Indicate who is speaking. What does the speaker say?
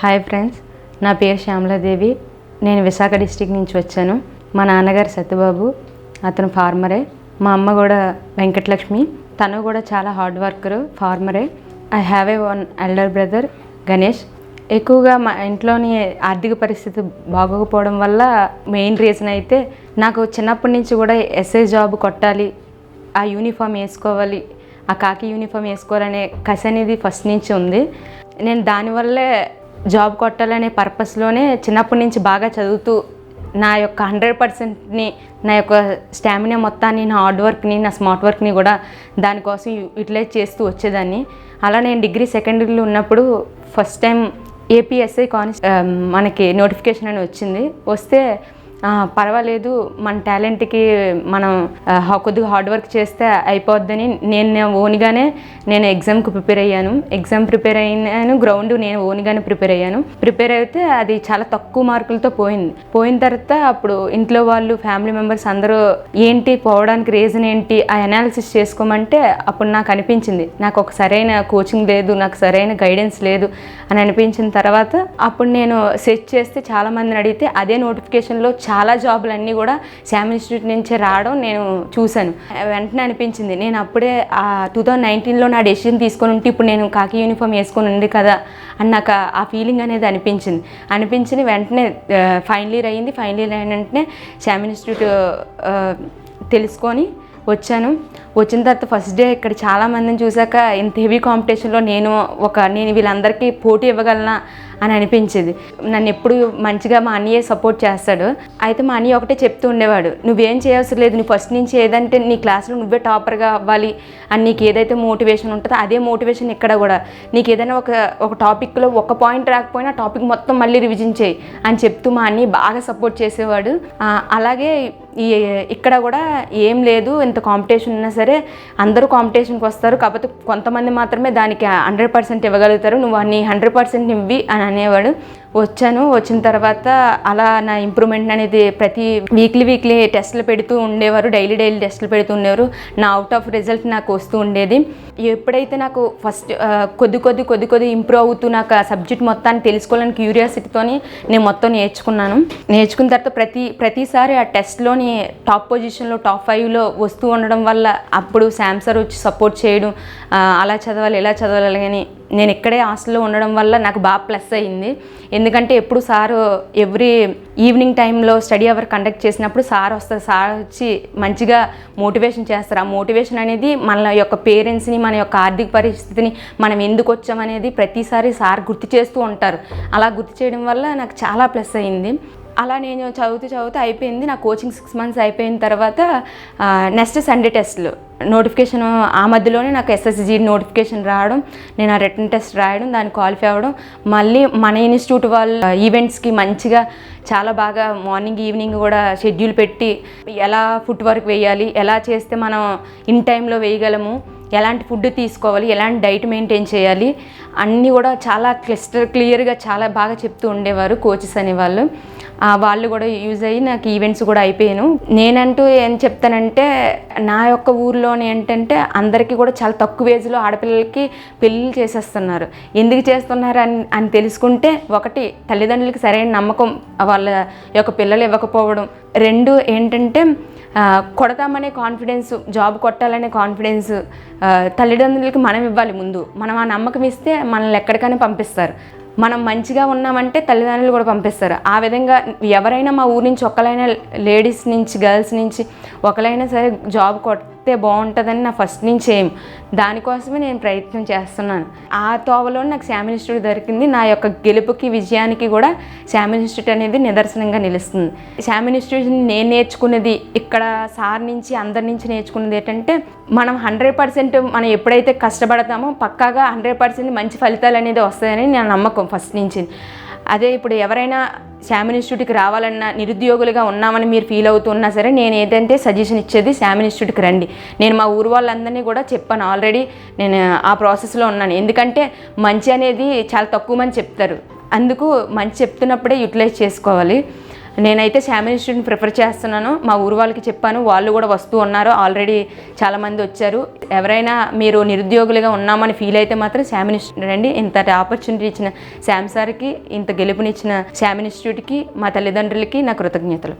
Speaker 1: Hi friends నా పేరు శ్యామలాదేవి. నేను విశాఖ డిస్టిక్ నుంచి వచ్చాను. మా నాన్నగారు సత్యబాబు అతను ఫార్మరే. మా అమ్మ కూడా వెంకటలక్ష్మి. తను కూడా చాలా hard worker ఫార్మరే. I have a one elder brother Ganesh. ఎక్కువగా మా ఇంట్లోని ఆర్థిక పరిస్థితి బాగోకపోవడం వల్ల మెయిన్ రీజన్ అయితే నాకు చిన్నప్పటి నుంచి కూడా ఎస్ఐ జాబ్ కొట్టాలి ఆ యూనిఫామ్ వేసుకోవాలి ఆ కాకి యూనిఫామ్ వేసుకోవాలనే కసి అనేది ఫస్ట్ నుంచి ఉంది. నేను దానివల్లే జాబ్ కొట్టాలనే పర్పస్లోనే చిన్నప్పటి నుంచి బాగా చదువుతూ నా యొక్క హండ్రెడ్ పర్సెంట్ని నా యొక్క స్టామినా మొత్తాన్ని నా హార్డ్ వర్క్ని నా స్మార్ట్ వర్క్ని కూడా దానికోసం యూటిలైజ్ చేస్తూ వచ్చేదాన్ని. అలా నేను డిగ్రీ సెకండ్ ఇయర్లో ఉన్నప్పుడు ఫస్ట్ టైం ఏపీఎస్ఐ కాని మనకి నోటిఫికేషన్ అని వచ్చింది. వస్తే పర్వాలేదు మన టాలెంట్కి మనం కొద్దిగా హార్డ్ వర్క్ చేస్తే అయిపోద్దని నేను ఓన్గానే నేను ఎగ్జామ్కి ప్రిపేర్ అయ్యాను. ఎగ్జామ్ ప్రిపేర్ అయినాను గ్రౌండ్ నేను ఓన్గానే ప్రిపేర్ అయ్యాను. ప్రిపేర్ అయితే అది చాలా తక్కువ మార్కులతో పోయింది. పోయిన తర్వాత అప్పుడు ఇంట్లో వాళ్ళు ఫ్యామిలీ మెంబర్స్ అందరూ ఏంటి పోవడానికి రీజన్ ఏంటి ఆ అనాలిసిస్ చేసుకోమంటే అప్పుడు నాకు అనిపించింది. నాకు ఒక సరైన కోచింగ్ లేదు నాకు సరైన గైడెన్స్ లేదు అని అనిపించిన తర్వాత అప్పుడు నేను సెర్చ్ చేస్తే చాలా మందిని అడిగితే అదే నోటిఫికేషన్లో చాలా జాబులు అన్నీ కూడా శామ్ ఇన్స్టిట్యూట్ నుంచే రావడం నేను చూశాను. వెంటనే అనిపించింది నేను అప్పుడే ఆ టూ థౌజండ్ నైన్టీన్లో నా డెసిషన్ తీసుకొని ఉంటే ఇప్పుడు నేను కాకి యూనిఫామ్ వేసుకొని ఉంది కదా అని నాకు ఆ- ఫీలింగ్ అనేది అనిపించింది. అనిపించింది వెంటనే ఫైనల్ ఇయర్ అయ్యింది ఫైనల్ ఇయర్ అయిన వెంటనే శామ్ ఇన్స్టిట్యూట్ తెలుసుకొని వచ్చాను. వచ్చిన తర్వాత ఫస్ట్ డే ఇక్కడ చాలామందిని చూశాక ఇంత హెవీ కాంపిటీషన్లో నేను ఒక నేను వీళ్ళందరికీ పోటీ ఇవ్వగలనా అని అనిపించేది. నన్ను ఎప్పుడు మంచిగా మా అన్నయ్య సపోర్ట్ చేస్తాడు. అయితే మా అన్నయ్య ఒకటే చెప్తూ ఉండేవాడు నువ్వేం చేయవసరం లేదు నువ్వు ఫస్ట్ నుంచి ఏదంటే నీ క్లాస్లో నువ్వే టాపర్గా అవ్వాలి. అని నీకు ఏదైతే మోటివేషన్ ఉంటుందో అదే మోటివేషన్ ఇక్కడ కూడా. నీకు ఏదైనా ఒక ఒక టాపిక్లో ఒక పాయింట్ రాకపోయినా టాపిక్ మొత్తం మళ్ళీ రివిజన్ చేయి అని చెప్తూ మా అన్నయ్య బాగా సపోర్ట్ చేసేవాడు. అలాగే ఈ ఇక్కడ కూడా ఏం లేదు ఇంత కాంపిటీషన్ ఉన్నా సరే అందరూ కాంపిటీషన్కి వస్తారు. కాకపోతే కొంతమంది మాత్రమే దానికి హండ్రెడ్ పర్సెంట్ ఇవ్వగలుగుతారు. నువ్వు నీ హండ్రెడ్ పర్సెంట్ ఇవ్వి అని అనేవాడు. వచ్చాను. వచ్చిన తర్వాత అలా నా ఇంప్రూవ్మెంట్ అనేది ప్రతి వీక్లీ వీక్లీ టెస్ట్లు పెడుతూ ఉండేవారు. డైలీ డైలీ టెస్ట్లు పెడుతూ ఉండేవారు. నా అవుట్ ఆఫ్ రిజల్ట్ నాకు వస్తూ ఉండేది. ఎప్పుడైతే నాకు ఫస్ట్ కొద్ది కొద్ది కొద్ది కొద్ది ఇంప్రూవ్ అవుతూ నాకు ఆ సబ్జెక్ట్ మొత్తాన్ని తెలుసుకోవాలని క్యూరియాసిటీతోని నేను మొత్తం నేర్చుకున్నాను. నేర్చుకున్న తర్వాత ప్రతి ప్రతిసారి ఆ టెస్ట్లోని టాప్ పొజిషన్లో టాప్ ఫైవ్లో వస్తూ ఉండడం వల్ల అప్పుడు శాంసర్ వచ్చి సపోర్ట్ చేయడం అలా చదవాలి ఇలా చదవాలి అని నేను ఇక్కడే హాస్టల్లో ఉండడం వల్ల నాకు బాగా ప్లస్ అయ్యింది. ఎందుకంటే ఎప్పుడు సారు ఎవ్రీ ఈవినింగ్ టైంలో స్టడీ అవర్ కండక్ట్ చేసినప్పుడు సార్ వస్తారు సార్ వచ్చి మంచిగా మోటివేషన్ చేస్తారు. ఆ మోటివేషన్ అనేది మన యొక్క పేరెంట్స్ని మన యొక్క ఆర్థిక పరిస్థితిని మనం ఎందుకు వచ్చామనేది ప్రతిసారి సార్ గుర్తు చేస్తూ ఉంటారు. అలా గుర్తు చేయడం వల్ల నాకు చాలా ప్లస్ అయ్యింది. అలా నేను చదువుతూ చదువుతూ అయిపోయింది. నా కోచింగ్ సిక్స్ మంత్స్ అయిపోయిన తర్వాత నెక్స్ట్ సండే టెస్ట్లు. నోటిఫికేషన్ ఆ మధ్యలోనే నాకు ఎస్ఎస్జి నోటిఫికేషన్ రావడం నేను ఆ రిటర్న్ టెస్ట్ రాయడం దాన్ని క్వాలిఫై అవ్వడం మళ్ళీ మన ఇన్స్టిట్యూట్ వాళ్ళ ఈవెంట్స్కి మంచిగా చాలా బాగా మార్నింగ్ ఈవినింగ్ కూడా షెడ్యూల్ పెట్టి ఎలా ఫుట్ వర్క్ వేయాలి ఎలా చేస్తే మనం ఇన్ టైంలో వేయగలము ఎలాంటి ఫుడ్ తీసుకోవాలి ఎలాంటి డైట్ మెయింటైన్ చేయాలి అన్నీ కూడా చాలా క్లిస్టర్ క్లియర్గా చాలా బాగా చెప్తూ ఉండేవారు కోచెస్ అనేవాళ్ళు. వాళ్ళు కూడా యూజ్ అయ్యి నాకు ఈవెంట్స్ కూడా అయిపోయాను. నేనంటూ ఏం చెప్తానంటే నా యొక్క ఊర్లోనే ఏంటంటే అందరికీ కూడా చాలా తక్కువ ఏజ్లో ఆడపిల్లలకి పెళ్ళిళ్ళు చేసేస్తున్నారు. ఎందుకు చేస్తున్నారు అని అని తెలుసుకుంటే ఒకటి తల్లిదండ్రులకి సరైన నమ్మకం వాళ్ళ యొక్క పిల్లలు ఇవ్వకపోవడం. రెండు ఏంటంటే కొడతామనే కాన్ఫిడెన్స్ జాబ్ కొట్టాలనే కాన్ఫిడెన్స్ తల్లిదండ్రులకి మనం ఇవ్వాలి ముందు. మనం ఆ నమ్మకం ఇస్తే మనల్ని ఎక్కడికైనా పంపిస్తారు. మనం మంచిగా ఉన్నామంటే తల్లిదండ్రులు కూడా పంపిస్తారు. ఆ విధంగా ఎవరైనా మా ఊరి నుంచి ఒకరైనా లేడీస్ నుంచి గర్ల్స్ నుంచి ఒకరైనా సరే జాబ్ కొడితే బాగుంటుందని నా ఫస్ట్ నుంచి ఏం దానికోసమే నేను ప్రయత్నం చేస్తున్నాను. ఆ తోవలో నాకు శామ్ ఇన్స్టిట్యూట్ దొరికింది. నా యొక్క గెలుపుకి విజయానికి కూడా శామ్ ఇన్స్టిట్యూట్ అనేది నిదర్శనంగా నిలుస్తుంది. శామ్ ఇన్స్టిట్యూట్ నేను నేర్చుకున్నది ఇక్కడ సార్ నుంచి అందరి నుంచి నేర్చుకున్నది ఏంటంటే మనం హండ్రెడ్ పర్సెంట్ మనం ఎప్పుడైతే కష్టపడతామో పక్కాగా హండ్రెడ్ పర్సెంట్ మంచి ఫలితాలు అనేది వస్తాయని నా నమ్మకం ఫస్ట్ నుంచి. అదే ఇప్పుడు ఎవరైనా శామ్ ఇన్స్టిట్యూట్కి రావాలన్నా నిరుద్యోగులుగా ఉన్నామని మీరు ఫీల్ అవుతున్నా సరే నేను ఏదంటే సజెషన్ ఇచ్చేది శామ్ ఇన్స్టిట్యూట్కి రండి. నేను మా ఊరు వాళ్ళందరినీ కూడా చెప్పాను ఆల్రెడీ నేను ఆ ప్రాసెస్లో ఉన్నాను. ఎందుకంటే మంచి అనేది చాలా తక్కువ మంది చెప్తారు. అందుకు మంచి చెప్తున్నప్పుడే యూటిలైజ్ చేసుకోవాలి. నేనైతే శామ్ ఇన్స్టిట్యూట్ని ప్రిఫర్ చేస్తున్నాను. మా ఊరు వాళ్ళకి చెప్పాను. వాళ్ళు కూడా వస్తూ ఉన్నారు. ఆల్రెడీ చాలామంది వచ్చారు. ఎవరైనా మీరు నిరుద్యోగులుగా ఉన్నామని ఫీల్ అయితే మాత్రం శామ్ ఇన్స్టిట్యూట్ రండి. ఇంతటి ఆపర్చునిటీ ఇచ్చిన శామ్ సార్కి ఇంత గెలుపునిచ్చిన శామ్ ఇన్స్టిట్యూట్కి మా తల్లిదండ్రులకి నా కృతజ్ఞతలు.